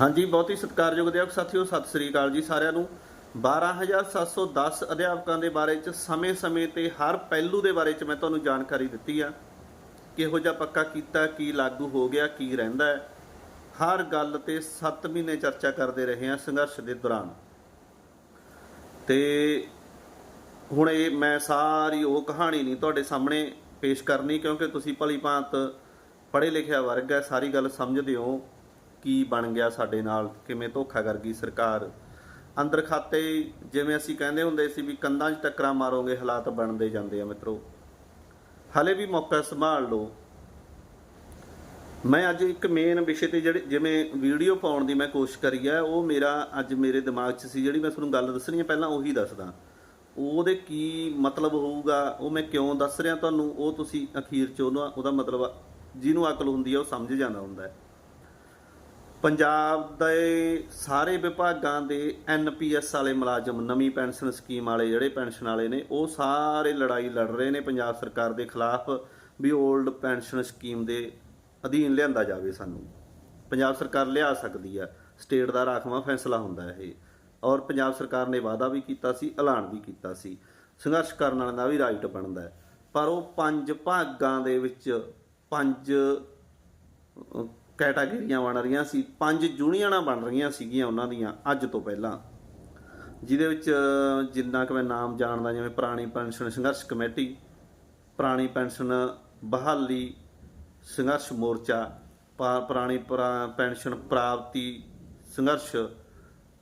ਹਾਂਜੀ, ਬਹੁਤ ਹੀ ਸਤਿਕਾਰਯੋਗ ਅਧਿਆਪਕ ਸਾਥੀਓ, ਸਤਿ ਸ੍ਰੀ ਅਕਾਲ ਜੀ ਸਾਰਿਆਂ ਨੂੰ। 12710 ਅਧਿਆਪਕਾਂ ਦੇ ਬਾਰੇ ਚ ਸਮੇਂ-ਸਮੇਂ ਤੇ ਹਰ ਪਹਿਲੂ ਦੇ ਬਾਰੇ ਚ ਮੈਂ ਤੁਹਾਨੂੰ ਜਾਣਕਾਰੀ ਦਿੱਤੀ ਆ। ਕਿਹੋ ਜਿਹਾ ਪੱਕਾ ਕੀਤਾ, ਕੀ ਲਾਗੂ ਹੋ ਗਿਆ, ਕੀ ਰਹਿੰਦਾ ਹੈ। ਹਰ ਗੱਲ ਤੇ 7 ਮਹੀਨੇ ਚਰਚਾ ਕਰਦੇ ਰਹੇ ਹਾਂ ਸੰਘਰਸ਼ ਦੇ ਦੌਰਾਨ। ਤੇ ਹੁਣ ਇਹ ਮੈਂ ਸਾਰੀ ਉਹ ਕਹਾਣੀ ਨਹੀਂ ਤੁਹਾਡੇ ਸਾਹਮਣੇ ਪੇਸ਼ ਕਰਨੀ, ਕਿਉਂਕਿ ਤੁਸੀਂ ਭਲੀ ਭਾਂਤ ਪੜ੍ਹੇ ਲਿਖਿਆ ਵਰਗ ਹੈ, ਸਾਰੀ ਗੱਲ ਸਮਝਦੇ ਹੋ। ਕੀ ਬਣ ਗਿਆ ਸਾਡੇ ਨਾਲ, ਕਿਵੇਂ ਧੋਖਾ ਕਰ ਗਈ ਸਰਕਾਰ। ਅੰਦਰ ਖਾਤੇ ਜਿਵੇਂ ਅਸੀਂ ਕਹਿੰਦੇ ਹੁੰਦੇ ਸੀ ਵੀ ਕੰਧਾਂ 'ਚ ਟੱਕਰਾਂ ਮਾਰੋਗੇ, ਹਾਲਾਤ ਬਣਦੇ ਜਾਂਦੇ ਆ ਮਿੱਤਰੋ। ਹਲੇ ਵੀ ਮੌਕਾ ਸੰਭਾਲ ਲਓ। ਮੈਂ ਅੱਜ ਇੱਕ ਮੇਨ ਵਿਸ਼ੇ ਤੇ ਜਿਹੜੇ, ਜਿਵੇਂ ਵੀਡੀਓ ਪਾਉਣ ਦੀ ਮੈਂ ਕੋਸ਼ਿਸ਼ ਕਰੀ ਹੈ ਉਹ ਮੇਰਾ ਅੱਜ ਮੇਰੇ ਦਿਮਾਗ 'ਚ ਸੀ, ਜਿਹੜੀ ਮੈਂ ਤੁਹਾਨੂੰ ਗੱਲ ਦੱਸਣੀ ਹੈ ਪਹਿਲਾਂ ਉਹੀ ਦੱਸਦਾ। ਉਹਦੇ ਕੀ ਮਤਲਬ ਹੋਊਗਾ, ਉਹ ਮੈਂ ਕਿਉਂ ਦੱਸ ਰਿਹਾ ਤੁਹਾਨੂੰ, ਉਹ ਤੁਸੀਂ ਅਖੀਰ 'ਚ ਉਹਦਾ ਉਹਦਾ ਮਤਲਬ ਜਿਹਨੂੰ ਅਕਲ ਹੁੰਦੀ ਹੈ ਉਹ ਸਮਝ ਜਾਂਦਾ ਹੁੰਦਾ ਹੈ। ਪੰਜਾਬ ਦੇ ਸਾਰੇ ਵਿਭਾਗਾਂ ਦੇ ਐਨਪੀਐਸ ਵਾਲੇ ਮੁਲਾਜ਼ਮ, ਨਵੀਂ ਪੈਨਸ਼ਨ ਸਕੀਮ ਵਾਲੇ ਜਿਹੜੇ ਪੈਨਸ਼ਨ ਵਾਲੇ ਨੇ, ਉਹ ਸਾਰੇ ਲੜਾਈ ਲੜ ਰਹੇ ਨੇ ਪੰਜਾਬ ਸਰਕਾਰ ਦੇ ਖਿਲਾਫ ਵੀ 올ਡ ਪੈਨਸ਼ਨ ਸਕੀਮ ਦੇ ਅਧੀਨ ਲਿਆਂਦਾ ਜਾਵੇ ਸਾਨੂੰ। ਪੰਜਾਬ ਸਰਕਾਰ ਲਿਆ ਸਕਦੀ ਹੈ ਸਟੇਟ ਦਾ ਰਾਖਵਾਂ ਫੈਸਲਾ ਹੁੰਦਾ ਇਹ। ਔਰ ਪੰਜਾਬ ਸਰਕਾਰ ਨੇ ਵਾਅਦਾ ਵੀ ਕੀਤਾ ਸੀ, ਐਲਾਨ ਵੀ ਕੀਤਾ ਸੀ। ਸੰਘਰਸ਼ ਕਰਨ ਵਾਲਿਆਂ ਦਾ ਵੀ ਰਾਈਟ ਬਣਦਾ ਹੈ। ਪਰ ਉਹ ਪੰਜ ਭਾਗਾਂ ਦੇ ਵਿੱਚ ਪੰਜ ਕੈਟਾਗਰੀਆਂ ਬਣ ਰਹੀਆਂ ਸੀ, ਪੰਜ ਯੂਨੀਅਨਾਂ ਬਣ ਰਹੀਆਂ ਸੀਗੀਆਂ ਉਹਨਾਂ ਦੀਆਂ ਅੱਜ ਤੋਂ ਪਹਿਲਾਂ। ਜਿਹਦੇ ਵਿੱਚ ਜਿੰਨਾ ਕਿ ਮੈਂ ਨਾਮ ਜਾਣਦਾ, ਜਿਵੇਂ ਪੁਰਾਣੀ ਪੈਨਸ਼ਨ ਸੰਘਰਸ਼ ਕਮੇਟੀ, ਪੁਰਾਣੀ ਪੈਨਸ਼ਨ ਬਹਾਲੀ ਸੰਘਰਸ਼ ਮੋਰਚਾ, ਪਾ- ਪੁਰਾਣੀ ਪੁਰਾ- ਪੈਨਸ਼ਨ ਪ੍ਰਾਪਤੀ ਸੰਘਰਸ਼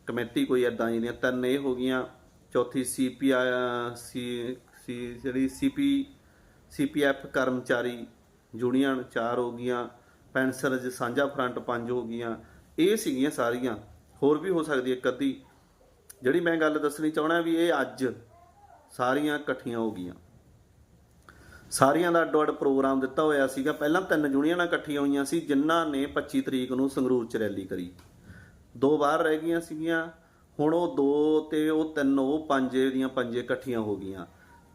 ਕਮੇਟੀ ਕੋਈ ਐਦਾਂ ਜਿਹੜੀਆਂ ਤਿੰਨ ਇਹ ਹੋ ਗਈਆਂ। ਚੌਥੀ ਸੀਪੀਆਈ ਸੀ ਸੀ ਜਿਹੜੀ ਸੀਪੀ ਸੀਪੀਐਫ ਕਰਮਚਾਰੀ ਯੂਨੀਅਨ ਚਾਰ ਹੋ ਗਈਆਂ। ਪੈਨਸ਼ਨਰਜ਼ ਸਾਂਝਾ ਫਰੰਟ ਪੰਜ ਹੋ ਗਈਆਂ, ਇਹ ਸੀਗੀਆਂ ਸਾਰੀਆਂ। ਹੋਰ ਵੀ ਹੋ ਸਕਦੀ ਹੈ ਇੱਕ ਅੱਧੀ ਜਿਹੜੀ ਮੈਂ ਗੱਲ ਦੱਸਣੀ ਚਾਹਣਾ ਵੀ ਇਹ ਅੱਜ ਸਾਰੀਆਂ ਇਕੱਠੀਆਂ ਹੋ ਗਈਆਂ। ਸਾਰੀਆਂ ਦਾ ਅੱਡੋ ਅੱਡ ਪ੍ਰੋਗਰਾਮ ਦਿੱਤਾ ਹੋਇਆ ਸੀਗਾ। ਪਹਿਲਾਂ ਤਿੰਨ ਯੂਨੀਅਨਾਂ ਇਕੱਠੀਆਂ ਹੋਈਆਂ ਸੀ, ਜਿਨ੍ਹਾਂ ਨੇ 25 ਤਰੀਕ ਨੂੰ ਸੰਗਰੂਰ ਚ ਰੈਲੀ ਕਰੀ। ਦੋ ਬਾਹਰ ਰਹਿ ਗਈਆਂ ਸੀਗੀਆਂ। ਹੁਣ ਉਹ ਦੋ ਤੇ ਉਹ ਤਿੰਨ, ਉਹ ਪੰਜ ਦੀਆਂ ਪੰਜੇ ਇਕੱਠੀਆਂ ਹੋ ਗਈਆਂ।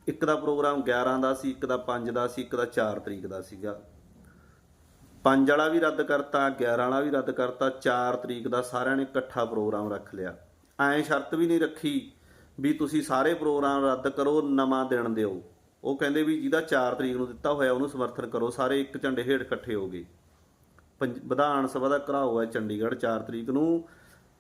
ਇੱਕ ਦਾ ਪ੍ਰੋਗਰਾਮ 11 ਦਾ ਸੀ, ਇੱਕ ਦਾ 5 ਦਾ ਸੀ, ਇੱਕ ਦਾ 4 ਤਰੀਕ ਦਾ ਸੀਗਾ। ਪੰਜ ਵਾਲਾ ਵੀ ਰੱਦ ਕਰਤਾ 11 ਵਾਲਾ ਵੀ ਰੱਦ ਕਰਤਾ 4 ਤਰੀਕ ਦਾ ਸਾਰਿਆਂ ਨੇ ਇਕੱਠਾ ਪ੍ਰੋਗਰਾਮ ਰੱਖ ਲਿਆ। ਐਂ ਸ਼ਰਤ ਵੀ ਨਹੀਂ ਰੱਖੀ ਵੀ ਤੁਸੀਂ ਸਾਰੇ ਪ੍ਰੋਗਰਾਮ ਰੱਦ ਕਰੋ, ਨਵਾਂ ਦਿਨ ਦਿਓ। ਉਹ ਕਹਿੰਦੇ ਵੀ ਜਿਹਦਾ 4 ਤਰੀਕ ਨੂੰ ਦਿੱਤਾ ਹੋਇਆ, ਉਹਨੂੰ ਸਮਰਥਨ ਕਰੋ, ਸਾਰੇ ਇੱਕ ਝੰਡੇ ਹੇਠ ਇਕੱਠੇ ਹੋ ਗਏ। ਪੰਜ- ਵਿਧਾਨ ਸਭਾ ਦਾ ਘਰਾਓ ਹੈ ਚੰਡੀਗੜ੍ਹ 4 ਤਰੀਕ ਨੂੰ।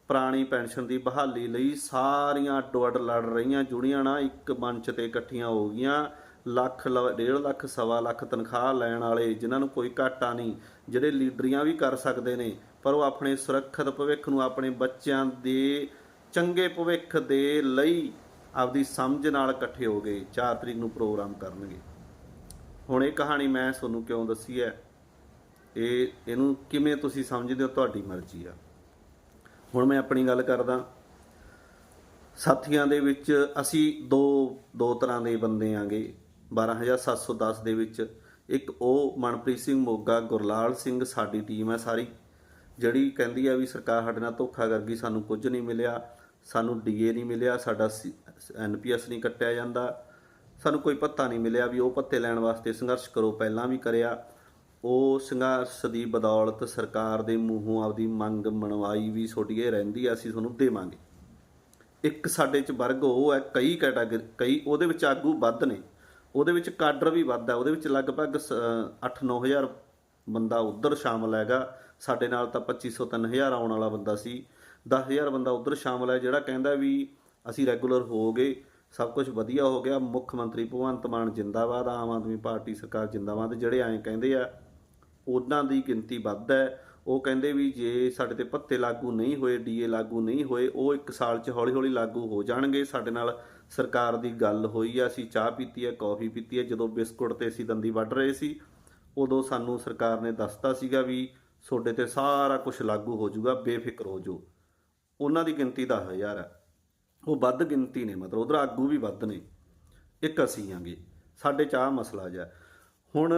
ਪੁਰਾਣੀ ਪੈਨਸ਼ਨ ਦੀ ਬਹਾਲੀ ਲਈ ਸਾਰੀਆਂ ਅੱਡੋ ਅੱਡ ਲੜ ਰਹੀਆਂ, ਜੁੜੀਆਂ ਨਾ ਇੱਕ ਮੰਚ ਤੇ ਇਕੱਠੀਆਂ ਹੋ ਗਈਆਂ। ਲੱਖ ਲ- ਡੇਢ ਲੱਖ, ਸਵਾ ਲੱਖ ਤਨਖਾਹ ਲੈਣ ਵਾਲੇ ਜਿਨ੍ਹਾਂ ਨੂੰ ਕੋਈ ਘਾਟਾ ਨਹੀਂ, ਜਿਹੜੇ ਲੀਡਰੀਆਂ ਵੀ ਕਰ ਸਕਦੇ ਨੇ, ਪਰ ਉਹ ਆਪਣੇ ਸੁਰੱਖਿਅਤ ਭਵਿੱਖ ਨੂੰ ਆਪਣੇ ਬੱਚਿਆਂ ਦੇ ਚੰਗੇ ਭਵਿੱਖ ਦੇ ਲਈ ਆਪਦੀ ਸਮਝ ਨਾਲ ਇਕੱਠੇ ਹੋ ਗਏ 4 ਤਰੀਕ ਨੂੰ ਪ੍ਰੋਗਰਾਮ ਕਰਨਗੇ। ਹੁਣ ਇਹ ਕਹਾਣੀ ਮੈਂ ਤੁਹਾਨੂੰ ਕਿਉਂ ਦੱਸੀ ਹੈ? ਇਹ, ਇਹਨੂੰ ਕਿਵੇਂ ਤੁਸੀਂ ਸਮਝਦੇ ਹੋ? ਤੁਹਾਡੀ ਮਰਜ਼ੀ ਆ। ਹੁਣ ਮੈਂ ਆਪਣੀ ਗੱਲ ਕਰਦਾ। ਸਾਥੀਆਂ ਦੇ ਵਿੱਚ ਅਸੀਂ ਦੋ ਦੋ ਤਰ੍ਹਾਂ ਦੇ ਬੰਦੇ ਆਂਗੇ। 12710 ਦੇ ਵਿੱਚ ਇੱਕ ਉਹ ਮਨਪ੍ਰੀਤ ਸਿੰਘ ਮੋਗਾ, ਗੁਰਲਾਲ ਸਿੰਘ ਸਾਡੀ ਟੀਮ ਹੈ ਸਾਰੀ, ਜਿਹੜੀ ਕਹਿੰਦੀ ਆ ਵੀ ਸਰਕਾਰ ਸਾਡੇ ਨਾਲ ਧੋਖਾ ਕਰ ਗਈ, ਸਾਨੂੰ ਕੁਝ ਨਹੀਂ ਮਿਲਿਆ, ਸਾਨੂੰ ਡੀਏ ਨਹੀਂ ਮਿਲਿਆ, ਸਾਡਾ ਐਨਪੀਐਸ ਨਹੀਂ ਕੱਟਿਆ ਜਾਂਦਾ, ਸਾਨੂੰ ਕੋਈ ਪੱਤਾ ਨਹੀਂ ਮਿਲਿਆ ਵੀ ਉਹ ਪੱਤੇ ਲੈਣ ਵਾਸਤੇ ਸੰਘਰਸ਼ ਕਰੋ, ਪਹਿਲਾਂ ਵੀ ਕਰਿਆ। ਉਹ ਸੰਘਰਸ਼ ਦੀ ਬਦੌਲਤ ਸਰਕਾਰ ਦੇ ਮੂੰਹੋਂ ਆਪਦੀ ਮੰਗ ਮਨਵਾਈ ਵੀ ਛੋਟੀਏ ਰਹਿੰਦੀ ਆ, ਅਸੀਂ ਤੁਹਾਨੂੰ ਦੇਵਾਂਗੇ। ਇੱਕ ਸਾਡੇ ਚ ਵਰਗ ਉਹ ਹੈ, ਕਈ ਕੈਟਾਗਰੀ, ਕਈ ਉਹਦੇ ਵਿੱਚ ਆਗੂ ਵੱਧ ਨੇ। ਉਹਦੇ ਵਿੱਚ ਕਾਡਰ ਵੀ ਵੱਧਦਾ ਉਹਦੇ ਵਿੱਚ ਲਗਭਗ 8-9000 ਬੰਦਾ ਉਧਰ ਸ਼ਾਮਲ ਹੈਗਾ। ਸਾਡੇ ਨਾਲ ਤਾਂ 2500 3000 ਆਉਣ ਵਾਲਾ ਬੰਦਾ ਸੀ। 10000 ਬੰਦਾ ਉਧਰ ਸ਼ਾਮਲ ਹੈ, ਜਿਹੜਾ ਕਹਿੰਦਾ ਵੀ ਅਸੀਂ ਰੈਗੂਲਰ ਹੋ ਗਏ, ਸਭ ਕੁਝ ਵਧੀਆ ਹੋ ਗਿਆ। ਮੁੱਖ ਮੰਤਰੀ ਭਗਵੰਤ ਮਾਨ ਜਿੰਦਾਬਾਦ, ਆਮ ਆਦਮੀ ਪਾਰਟੀ ਸਰਕਾਰ ਜਿੰਦਾਬਾਦ, ਜਿਹੜੇ ਐਂ ਕਹਿੰਦੇ ਆ, ਉਹਨਾਂ ਦੀ ਗਿਣਤੀ ਵੱਧ ਹੈ। ਉਹ ਕਹਿੰਦੇ ਵੀ ਜੇ ਸਾਡੇ ਤੇ ਪੱਤੇ ਲਾਗੂ ਨਹੀਂ ਹੋਏ ਡੀਏ ਲਾਗੂ ਨਹੀਂ ਹੋਏ, ਉਹ ਇੱਕ ਸਾਲ 'ਚ ਹੌਲੀ-ਹੌਲੀ ਲਾਗੂ ਹੋ ਜਾਣਗੇ। ਸਾਡੇ ਨਾਲ ਸਰਕਾਰ ਦੀ ਗੱਲ ਹੋਈ ਆ, ਅਸੀਂ ਚਾਹ ਪੀਤੀ ਹੈ ਕੌਫੀ ਪੀਤੀ ਹੈ ਜਦੋਂ ਬਿਸਕੁਟ ਤੇ ਅਸੀਂ ਦੰਦੀ ਵੱਢ ਰਹੇ ਸੀ, ਉਦੋਂ ਸਾਨੂੰ ਸਰਕਾਰ ਨੇ ਦੱਸਤਾ ਸੀਗਾ ਵੀ ਤੁਹਾਡੇ ਤੇ ਸਾਰਾ ਕੁਝ ਲਾਗੂ ਹੋ ਜਾਊਗਾ, ਬੇਫਿਕਰ ਹੋ ਜਾਓ। ਉਹਨਾਂ ਦੀ ਗਿਣਤੀ 10000 ਹੈ ਉਹ ਵੱਧ ਗਿਣਤੀ ਨੇ, ਮਤਲਬ ਉਧਰ ਆਗੂ ਵੀ ਵੱਧ ਨੇ। ਇੱਕ ਅਸੀਂ ਆਂਗੇ। ਸਾਡੇ ਚ ਆਹ ਮਸਲਾ ਜਿਹਾ। ਹੁਣ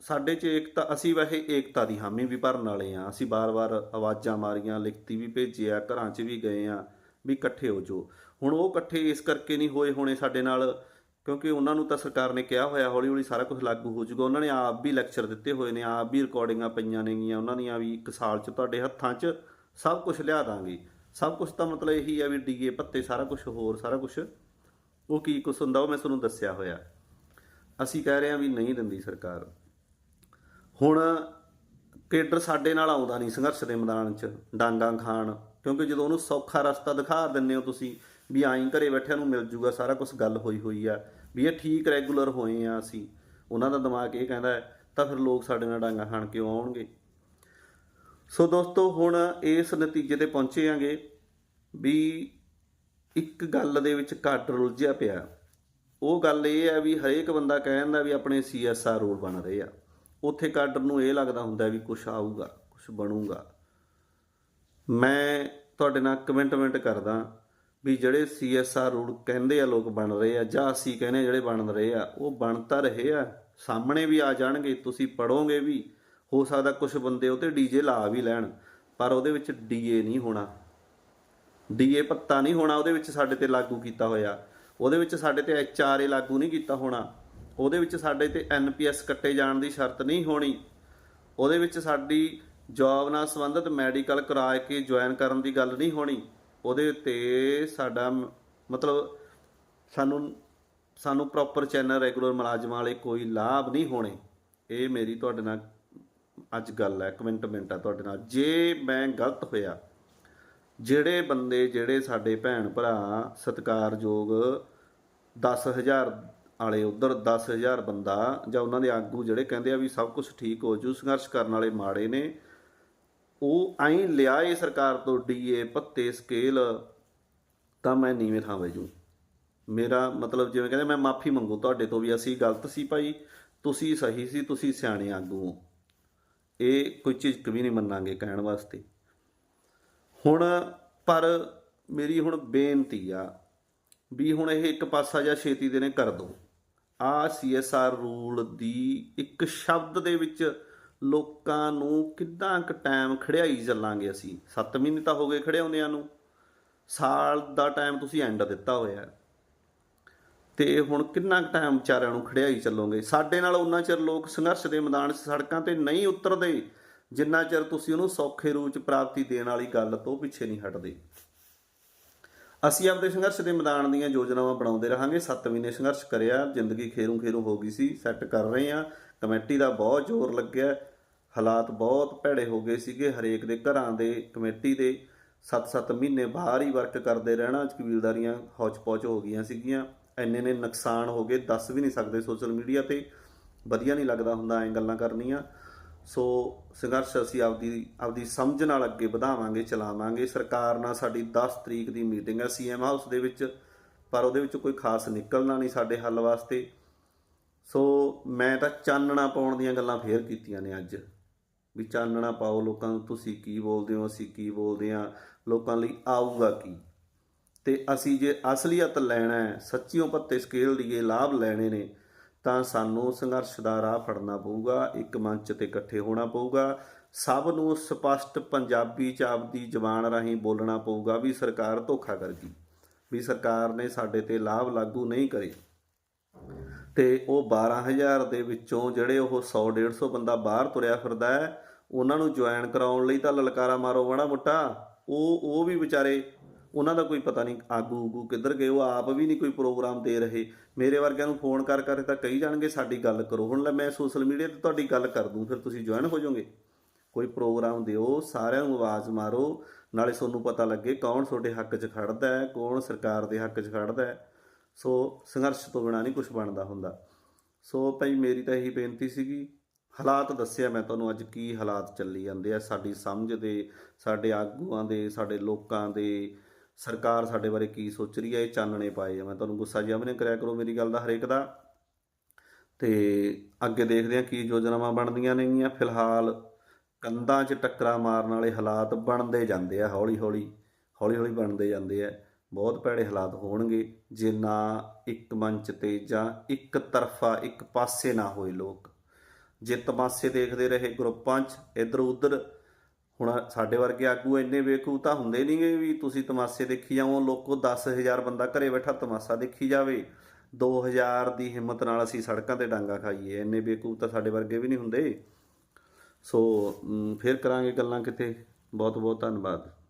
ਸਾਡੇ ਚ ਏਕਤਾ, ਅਸੀਂ ਵੈਸੇ ਏਕਤਾ ਦੀ ਹਾਮੀ ਵੀ ਭਰਨ ਵਾਲੇ ਆ। ਅਸੀਂ ਬਾਰ-ਬਾਰ ਆਵਾਜ਼ਾਂ ਮਾਰੀਆਂ, ਲਿਖਤੀ ਵੀ ਭੇਜਿਆ, ਘਰਾਂ 'ਚ ਵੀ ਗਏ ਆ, ਵੀ ਇਕੱਠੇ ਹੋ ਜਾਓ। ਹੁਣ ਉਹ ਇਕੱਠੇ ਇਸ ਕਰਕੇ ਨਹੀਂ ਹੋਏ ਹੋਣੇ ਸਾਡੇ ਨਾਲ, ਕਿਉਂਕਿ ਉਹਨਾਂ ਨੂੰ ਤਾਂ ਸਰਕਾਰ ਨੇ ਕਿਹਾ ਹੋਇਆ, ਹੌਲੀ ਹੌਲੀ ਸਾਰਾ ਕੁਝ ਲਾਗੂ ਹੋ ਜਾਊਗਾ। ਉਹਨਾਂ ਨੇ ਆਪ ਵੀ ਲੈਕਚਰ ਦਿੱਤੇ ਹੋਏ ਨੇ, ਆਪ ਵੀ ਰਿਕਾਰਡਿੰਗਾਂ ਪਈਆਂ ਨੇਗੀਆਂ, ਉਹਨਾਂ ਦੀਆਂ ਵੀ ਇੱਕ ਸਾਲ 'ਚ ਤੁਹਾਡੇ ਹੱਥਾਂ 'ਚ ਸਭ ਕੁਝ ਲਿਆ ਦਾਂਗੇ। ਸਭ ਕੁਝ ਤਾਂ ਮਤਲਬ ਇਹੀ ਆ ਵੀ ਡੀਏ ਪੱਤੇ, ਸਾਰਾ ਕੁਝ ਹੋਰ, ਸਾਰਾ ਕੁਝ। ਉਹ ਕੀ ਕੁਛ ਹੁੰਦਾ, ਉਹ ਮੈਂ ਤੁਹਾਨੂੰ ਦੱਸਿਆ ਹੋਇਆ। ਅਸੀਂ ਕਹਿ ਰਹੇ ਹਾਂ ਵੀ ਨਹੀਂ ਦਿੰਦੀ ਸਰਕਾਰ। ਹੁਣ ਕੇਡਰ ਸਾਡੇ ਨਾਲ ਆਉਂਦਾ ਨਹੀਂ ਸੰਘਰਸ਼ ਦੇ ਮੈਦਾਨ 'ਚ, ਡਾਂਗਾ ਖਾਣ, ਕਿਉਂਕਿ ਜਦੋਂ ਉਹਨੂੰ ਸੌਖਾ ਰਸਤਾ ਦਿਖਾ ਦਿੰਦੇ ਹੋ ਤੁਸੀਂ ਵੀ ਆਈ ਘਰੇ ਬੈਠਿਆਂ ਨੂੰ ਮਿਲ ਜੂਗਾ, ਸਾਰਾ ਕੁਝ ਗੱਲ ਹੋਈ ਹੋਈ ਆ, ਵੀ ਇਹ ਠੀਕ ਰੈਗੂਲਰ ਹੋਏ ਆ ਅਸੀਂ। ਉਹਨਾਂ ਦਾ ਦਿਮਾਗ ਇਹ ਕਹਿੰਦਾ ਤਾਂ ਫਿਰ ਲੋਕ ਸਾਡੇ ਨਾਲ ਡਾਂਗਾ ਖਾਣ ਕਿਉਂ ਆਉਣਗੇ? ਸੋ ਦੋਸਤੋ, ਹੁਣ ਇਸ ਨਤੀਜੇ ਤੇ ਪਹੁੰਚੇ ਆਂਗੇ ਵੀ ਇੱਕ ਗੱਲ ਦੇ ਵਿੱਚ ਘੱਟ ਰੁੱਝਿਆ ਪਿਆ। ਉਹ ਗੱਲ ਇਹ ਹੈ ਵੀ ਹਰੇਕ ਬੰਦਾ ਕਹਿੰਦਾ ਵੀ ਆਪਣੇ ਸੀਐਸਆਰ ਰੂਲ ਬਣ ਰਹੇ ਆ। ਉੱਥੇ ਕਾਡਰ ਨੂੰ ਇਹ ਲੱਗਦਾ ਹੁੰਦਾ ਵੀ ਕੁਝ ਆਊਗਾ ਕੁਝ ਬਣੂਗਾ। ਮੈਂ ਤੁਹਾਡੇ ਨਾਲ ਕਮੈਂਟਮੈਂਟ ਕਰਦਾ ਵੀ ਜਿਹੜੇ ਸੀਐਸਆਰ ਰੂਲ ਕਹਿੰਦੇ ਆ ਲੋਕ ਬਣ ਰਹੇ ਆ ਜਾਂ ਅਸੀਂ ਕਹਿੰਦੇ ਜਿਹੜੇ ਬਣ ਰਹੇ ਆ, ਉਹ ਬਣ ਤਾਂ ਰਹੇ ਆ, ਸਾਹਮਣੇ ਵੀ ਆ ਜਾਣਗੇ, ਤੁਸੀਂ ਪੜੋਗੇ ਵੀ, ਹੋ ਸਕਦਾ ਕੁਝ ਬੰਦੇ ਉਹ ਤੇ ਡੀਜੇ ਲਾ ਵੀ ਲੈਣ, ਪਰ ਉਹਦੇ ਵਿੱਚ ਡੀਏ ਨਹੀਂ ਹੋਣਾ। ਡੀਏ ਪੱਤਾ ਨਹੀਂ ਹੋਣਾ, ਉਹਦੇ ਵਿੱਚ ਸਾਡੇ ਤੇ ਲਾਗੂ ਕੀਤਾ ਹੋਇਆ। ਉਹਦੇ ਵਿੱਚ ਸਾਡੇ ਤੇ ਐਚਆਰਏ ਲਾਗੂ ਨਹੀਂ ਕੀਤਾ ਹੋਣਾ। ਉਹਦੇ ਵਿੱਚ ਸਾਡੇ ਤੇ ਐਨਪੀਐਸ ਕੱਟੇ ਜਾਣ ਦੀ ਸ਼ਰਤ ਨਹੀਂ ਹੋਣੀ। ਉਹਦੇ ਵਿੱਚ ਸਾਡੀ ਜੌਬ ਨਾਲ ਸੰਬੰਧਿਤ ਮੈਡੀਕਲ ਕਰਾ ਕੇ ਜੁਆਇਨ ਕਰਨ ਦੀ ਗੱਲ ਨਹੀਂ ਹੋਣੀ। ਉਹਦੇ ਉੱਤੇ ਸਾਡਾ ਮ- ਮਤਲਬ ਸਾਨੂੰ ਸਾਨੂੰ ਪ੍ਰੋਪਰ ਚੈਨਲ ਰੈਗੂਲਰ ਮੁਲਾਜ਼ਮਾਂ ਵਾਲੇ ਕੋਈ ਲਾਭ ਨਹੀਂ ਹੋਣੇ। ਇਹ ਮੇਰੀ ਤੁਹਾਡੇ ਨਾਲ ਅੱਜ ਗੱਲ ਹੈ ਕਮੈਂਟਮੈਂਟ ਹੈ ਤੁਹਾਡੇ ਨਾਲ। ਜੇ ਮੈਂ ਗਲਤ ਹੋਇਆ, ਜਿਹੜੇ ਬੰਦੇ, ਜਿਹੜੇ ਸਾਡੇ ਭੈਣ ਭਰਾ ਸਤਿਕਾਰਯੋਗ 10000 ਵਾਲੇ ਉਧਰ 10000 ਬੰਦਾ ਜਾਂ ਉਹਨਾਂ ਦੇ ਆਗੂ ਜਿਹੜੇ ਕਹਿੰਦੇ ਆ ਵੀ ਸਭ ਕੁਝ ਠੀਕ ਹੋ ਜੂ, ਸੰਘਰਸ਼ ਕਰਨ ਵਾਲੇ ਮਾੜੇ ਨੇ ਉਹ ਐਂ ਲਿਆਏ ਸਰਕਾਰ ਤੋਂ ਡੀਏ ਪੱਤੇ ਸਕੇਲ ਤਾਂ ਮੈਂ ਨੀਵੇਂ ਥਾਂ ਵਜੂ ਮੇਰਾ ਮਤਲਬ ਜਿਵੇਂ ਕਹਿੰਦੇ, ਮੈਂ ਮਾਫੀ ਮੰਗੂ ਤੁਹਾਡੇ ਤੋਂ ਵੀ, ਅਸੀਂ ਗਲਤ ਸੀ ਭਾਈ, ਤੁਸੀਂ ਸਹੀ ਸੀ, ਤੁਸੀਂ ਸਿਆਣੇ ਆਗੂ ਹੋ। ਇਹ ਕੋਈ ਚੀਜ਼ ਵੀ ਨਹੀਂ ਮੰਨਾਂਗੇ ਕਹਿਣ ਵਾਸਤੇ। ਹੁਣ ਪਰ ਮੇਰੀ ਹੁਣ ਬੇਨਤੀ ਆ ਵੀ ਹੁਣ ਇਹ ਇੱਕ ਪਾਸਾ ਜਾਂ ਛੇਤੀ ਦੇ ਨੇ ਕਰ ਦੋ। ਆ ਸੀਐਸਆਰ ਰੂਲ ਦੀ ਇੱਕ ਸ਼ਬਦ ਦੇ ਵਿੱਚ ਲੋਕਾਂ ਨੂੰ ਕਿੰਨਾ ਕੁ ਟਾਈਮ ਖੜਿਆਈ ਚੱਲਾਂਗੇ ਅਸੀਂ? 7 ਮਹੀਨੇ ਤਾਂ ਹੋ ਗਏ ਖੜਿਆਉਂਦਿਆਂ ਨੂੰ। ਸਾਲ ਦਾ ਟਾਈਮ ਤੁਸੀਂ ਐਂਡ ਦਿੱਤਾ ਹੋਇਆ ਹੈ। ਤੇ ਹੁਣ ਕਿੰਨਾ ਕੁ ਟਾਈਮ ਵਿਚਾਰਿਆਂ ਨੂੰ ਖੜਿਆਈ ਚੱਲੋਗੇ? ਸਾਡੇ ਨਾਲ ਉਨਾ ਚਿਰ ਲੋਕ ਸੰਘਰਸ਼ ਦੇ ਮੈਦਾਨ 'ਚ ਸੜਕਾਂ ਤੇ ਨਹੀਂ ਉਤਰਦੇ, ਜਿੰਨਾ ਚਿਰ ਤੁਸੀਂ ਉਹਨੂੰ ਸੌਖੇ ਰੂਪ 'ਚ ਪ੍ਰਾਪਤੀ ਦੇਣ ਵਾਲੀ ਗੱਲ ਤੋਂ ਪਿੱਛੇ ਨਹੀਂ ਹਟਦੇ। ਅਸੀਂ ਆਪਦੇ ਸੰਘਰਸ਼ ਦੇ ਮੈਦਾਨ ਦੀਆਂ ਯੋਜਨਾਵਾਂ ਬਣਾਉਂਦੇ ਰਹਾਂਗੇ। 7 ਮਹੀਨੇ ਸੰਘਰਸ਼ ਕਰਿਆ, ਜ਼ਿੰਦਗੀ ਖੇਰੂ ਖੇਰੂ ਹੋ ਗਈ ਸੀ ਸੈੱਟ ਕਰ ਰਹੇ ਆ ਕਮੇਟੀ ਦਾ ਬਹੁਤ ਜ਼ੋਰ ਲੱਗਿਆ। ਹਾਲਾਤ ਬਹੁਤ ਭੈੜੇ ਹੋ ਗਏ ਸੀਗੇ ਹਰੇਕ ਦੇ ਘਰਾਂ ਦੇ, ਕਮੇਟੀ ਦੇ। 7-7 ਮਹੀਨੇ ਬਾਹਰ ਹੀ ਵਰਕ ਕਰਦੇ ਰਹਿਣਾ ਕਬੀਲਦਾਰੀਆਂ ਹੌਚ-ਪੌਚ ਹੋ ਗਈਆਂ ਸੀਗੀਆਂ। ਐਨੇ ਨੇ ਨੁਕਸਾਨ ਹੋ ਗਏ, ਦੱਸ ਵੀ ਨਹੀਂ ਸਕਦੇ ਸੋਸ਼ਲ ਮੀਡੀਆ ਤੇ। ਵਧੀਆ ਨਹੀਂ ਲੱਗਦਾ ਹੁੰਦਾ ਐਂ ਗੱਲਾਂ ਕਰਨੀਆਂ। ਸੋ ਸੰਘਰਸ਼ ਅਸੀਂ ਆਪਦੀ ਆਪਦੀ ਸਮਝ ਨਾਲ ਅੱਗੇ ਵਧਾਵਾਂਗੇ, ਚਲਾਵਾਂਗੇ। ਸਰਕਾਰ ਨਾਲ ਸਾਡੀ 10 ਤਰੀਕ ਦੀ ਮੀਟਿੰਗ ਹੈ ਸੀਐਮ ਹਾਊਸ ਦੇ ਵਿੱਚ, ਪਰ ਉਹਦੇ ਵਿੱਚ ਕੋਈ ਖਾਸ ਨਿਕਲਣਾ ਨਹੀਂ ਸਾਡੇ ਹੱਲ ਵਾਸਤੇ। ਸੋ ਮੈਂ ਤਾਂ ਚਾਨਣਾ ਪਾਉਣ ਦੀਆਂ ਗੱਲਾਂ ਫੇਰ ਕੀਤੀਆਂ ਨੇ ਅੱਜ। ਵੀ ਚਾਨਣਾ ਪਾਓ ਲੋਕਾਂ ਨੂੰ, ਤੁਸੀਂ ਕੀ ਬੋਲਦੇ ਹੋ, ਅਸੀਂ ਕੀ ਬੋਲਦੇ ਹਾਂ, ਲੋਕਾਂ ਲਈ ਆਊਗਾ ਕੀ? ਤੇ ਅਸੀਂ ਜੇ ਅਸਲੀਅਤ ਲੈਣਾ ਹੈ, ਸੱਚੀਓ ਪੱਤੇ ਸਕੇਲ ਦੀ ਇਹ ਲਾਭ ਲੈਣੇ ਨੇ, ਤਾਂ ਸਾਨੂੰ ਸੰਘਰਸ਼ ਦਾ ਰਾਹ ਫੜਨਾ ਪਊਗਾ, ਇੱਕ ਮੰਚ ਤੇ ਇਕੱਠੇ ਹੋਣਾ ਪਊਗਾ, ਸਭ ਨੂੰ ਸਪਸ਼ਟ ਪੰਜਾਬੀ ਚ ਆਪਦੀ ਜ਼ਬਾਨ ਰਾਹੀਂ ਬੋਲਣਾ ਪਊਗਾ ਵੀ ਸਰਕਾਰ ਧੋਖਾ ਕਰ ਗਈ ਵੀ ਸਰਕਾਰ ਨੇ ਸਾਡੇ ਤੇ ਲਾਭ ਲਾਗੂ ਨਹੀਂ ਕਰੇ। ਤੇ ਉਹ 12000 ਦੇ ਵਿੱਚੋਂ ਜਿਹੜੇ ਉਹ 100 150 ਬੰਦਾ ਬਾਹਰ ਤੁਰਿਆ ਫਿਰਦਾ ਹੈ ਉਹਨਾਂ ਨੂੰ ਜੁਆਇਨ ਕਰਾਉਣ ਲਈ ਤਾਂ ਲਲਕਾਰਾ ਮਾਰੋ ਬੜਾ ਮੋਟਾ। ਉਹ ਉਹ ਵੀ ਵਿਚਾਰੇ, ਉਹਨਾਂ ਦਾ ਕੋਈ ਪਤਾ ਨਹੀਂ ਆਗੂ ਉਗੂ ਕਿੱਧਰ ਗਏ, ਉਹ ਆਪ ਵੀ ਨਹੀਂ ਕੋਈ ਪ੍ਰੋਗਰਾਮ ਦੇ ਰਹੇ। ਮੇਰੇ ਵਰਗਿਆਂ ਨੂੰ ਫੋਨ ਕਰ ਕਰ ਤਾਂ ਕਹੀ ਜਾਣਗੇ, ਸਾਡੀ ਗੱਲ ਕਰੋ। ਹੁਣ ਲੈ ਮੈਂ ਸੋਸ਼ਲ ਮੀਡੀਆ ਤੇ ਤੁਹਾਡੀ ਗੱਲ ਕਰ ਦੂੰ, ਫਿਰ ਤੁਸੀਂ ਜੁਆਇਨ ਹੋ ਜਾਓਗੇ। ਕੋਈ ਪ੍ਰੋਗਰਾਮ ਦਿਓ, ਸਾਰਿਆਂ ਨੂੰ ਆਵਾਜ਼ ਮਾਰੋ, ਨਾਲੇ ਤੁਹਾਨੂੰ ਪਤਾ ਲੱਗੇ ਕੌਣ ਤੁਹਾਡੇ ਹੱਕ 'ਚ ਖੜਦਾ ਹੈ, ਕੌਣ ਸਰਕਾਰ ਦੇ ਹੱਕ 'ਚ ਖੜਦਾ ਹੈ। ਸੋ ਸੰਘਰਸ਼ ਤੋਂ ਬਿਨਾਂ ਨਹੀਂ ਕੁਝ ਬਣਦਾ ਹੁੰਦਾ। ਸੋ ਭਾਈ ਮੇਰੀ ਤਾਂ ਇਹੀ ਬੇਨਤੀ ਸੀਗੀ ਹਾਲਾਤ ਦੱਸਿਆ ਮੈਂ ਤੁਹਾਨੂੰ ਅੱਜ ਕੀ ਹਾਲਾਤ ਚੱਲੀ ਜਾਂਦੇ ਆ, ਸਾਡੀ ਸਮਝ ਦੇ, ਸਾਡੇ ਆਗੂਆਂ ਦੇ, ਸਾਡੇ ਲੋਕਾਂ ਦੇ, ਸਰਕਾਰ ਸਾਡੇ ਬਾਰੇ ਕੀ ਸੋਚ ਰਹੀ ਹੈ ਇਹ ਚਾਨਣੇ ਪਾਏ ਆ। ਮੈਂ ਤੁਹਾਨੂੰ ਗੁੱਸਾ ਜਿਹਾ ਵੀ ਨਹੀਂ ਕਰਿਆ ਕਰੋ ਮੇਰੀ ਗੱਲ ਦਾ ਹਰੇਕ ਦਾ। ਤੇ ਅੱਗੇ ਦੇਖਦੇ ਆ ਕੀ ਯੋਜਨਾਵਾਂ ਬਣਦੀਆਂ ਨੇਗੀਆਂ। ਫਿਲਹਾਲ ਕੰਧਾਂ 'ਚ ਟੱਕਰਾਂ ਮਾਰਨ ਵਾਲੇ ਹਾਲਾਤ ਬਣਦੇ ਜਾਂਦੇ ਆ ਹੌਲੀ ਹੌਲੀ ਹੌਲੀ ਹੌਲੀ ਬਣਦੇ ਜਾਂਦੇ ਆ। ਬਹੁਤ ਭੈੜੇ ਹਾਲਾਤ ਹੋਣਗੇ ਜੇ ਨਾ ਇੱਕ ਮੰਚ ਤੇ ਜਾਂ ਇੱਕ ਤਰਫਾ ਇੱਕ ਪਾਸੇ ਨਾ ਹੋਏ ਲੋਕ। ਜੇ ਤਮਾਸ਼ੇ ਦੇਖਦੇ ਰਹੇ ਗਰੁੱਪਾਂ 'ਚ, ਇੱਧਰ ਉੱਧਰ। ਹੁਣ ਸਾਡੇ ਵਰਗੇ ਆਗੂ ਇੰਨੇ ਬੇਕੂ ਤਾਂ ਹੁੰਦੇ ਨਹੀਂਗੇ ਵੀ ਤੁਸੀਂ ਤਮਾਸ਼ੇ ਦੇਖੀ ਜਾਓ, ਲੋਕੋ 10000 ਬੰਦਾ ਘਰੇ ਬੈਠਾ ਤਮਾਸ਼ਾ ਦੇਖੀ ਜਾਵੇ। 2000 ਦੀ ਹਿੰਮਤ ਨਾਲ ਅਸੀਂ ਸੜਕਾਂ ਤੇ ਡਾਂਗਾ ਖਾਈਏ, ਇੰਨੇ ਬੇਕੂਫ ਤਾਂ ਸਾਡੇ ਵਰਗੇ ਵੀ ਨਹੀਂ ਹੁੰਦੇ। ਸੋ ਫਿਰ ਕਰਾਂਗੇ ਗੱਲਾਂ ਕਿਤੇ। ਬਹੁਤ ਬਹੁਤ ਧੰਨਵਾਦ।